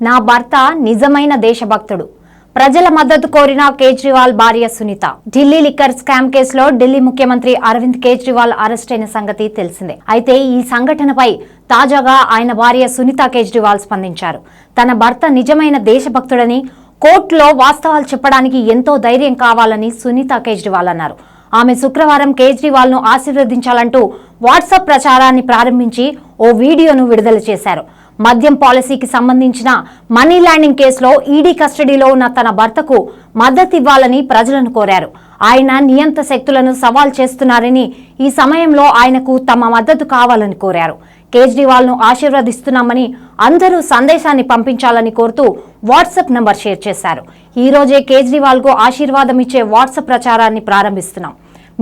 నా భర్త నిజమైన దేశభక్తుడు. ప్రజల మద్దతు కోరిన కేజ్రీవాల్ భార్య సునీత. ఢిల్లీ లిక్కర్ స్కామ్ కేసులో ఢిల్లీ ముఖ్యమంత్రి అరవింద్ కేజ్రీవాల్ అరెస్ట్ అయిన సంగతి తెలిసిందే. అయితే ఈ సంఘటనపై తాజాగా ఆయన భార్య సునీత కేజ్రీవాల్ స్పందించారు. తన భర్త నిజమైన దేశభక్తుడని కోర్టులో వాస్తవాలు చెప్పడానికి ఎంతో ధైర్యం కావాలని సునీత కేజ్రీవాల్ అన్నారు. ఆమె శుక్రవారం కేజ్రీవాల్ను ఆశీర్వదించాలంటూ వాట్సాప్ ప్రచారాన్ని ప్రారంభించి ఓ వీడియోను విడుదల చేశారు. మద్యం పాలసీకి సంబంధించిన మనీ ల్యాండింగ్ కేసులో ఈడీ కస్టడీలో ఉన్న తన భర్తకు మద్దతు ఇవ్వాలని ప్రజలను కోరారు. ఆయన నియంత శక్తులను సవాల్ చేస్తున్నారని ఈ సమయంలో ఆయనకు తమ మద్దతు కావాలని కోరారు. కేజ్రీవాల్ను ఆశీర్వదిస్తున్నామని అందరూ సందేశాన్ని పంపించాలని కోరుతూ వాట్సాప్ నంబర్ షేర్ చేశారు. ఈ రోజే కేజ్రీవాల్కు ఆశీర్వాదం ఇచ్చే వాట్సాప్ ప్రచారాన్ని ప్రారంభిస్తున్నాం.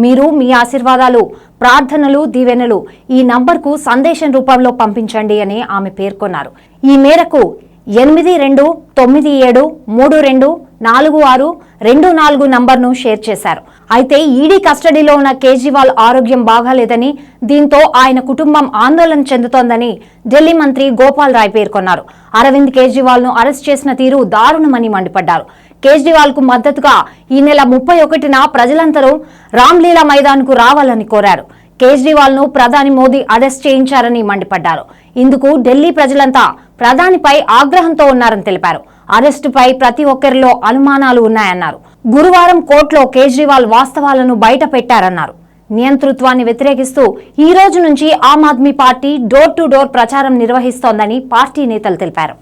మీరు మీ ఆశీర్వాదాలు ప్రార్థనలు దీవెనలు ఈ నంబర్కు సందేశం రూపంలో పంపించండి అని ఆమె పేర్కొన్నారు. ఈ మేరకు ఎనిమిది రెండు తొమ్మిది ఏడు మూడు రెండు నాలుగు ఆరు రెండు నాలుగు నంబర్ను షేర్ చేశారు. అయితే ఈడీ కస్టడీలో ఉన్న కేజ్రీవాల్ ఆరోగ్యం బాగాలేదని దీంతో ఆయన కుటుంబం ఆందోళన చెందుతోందని ఢిల్లీ మంత్రి గోపాల్ రాయ్ పేర్కొన్నారు. అరవింద్ కేజ్రీవాల్ను అరెస్ట్ చేసిన తీరు దారుణమని మండిపడ్డారు. కేజ్రీవాల్కు మద్దతుగా ఈ నెల ముప్పై ఒకటిన ప్రజలందరూ రామ్లీలా మైదాన్కు రావాలని కోరారు. కేజ్రీవాల్ను ప్రధాని మోదీ అరెస్ట్ చేయించారని మండిపడ్డారు. ఇందుకు ఢిల్లీ ప్రజలంతా ప్రధానిపై ఆగ్రహంతో ఉన్నారని తెలిపారు. అరెస్టుపై ప్రతి ఒక్కరిలో అనుమానాలు ఉన్నాయన్నారు. గురువారం కోర్టులో కేజ్రీవాల్ వాస్తవాలను బయట పెట్టారన్నారు నియంతృత్వాన్ని వ్యతిరేకిస్తూ ఈ రోజు నుంచి Aam Aadmi party door to door ప్రచారం నిర్వహిస్తోందని పార్టీ నేతలు తెలిపారు.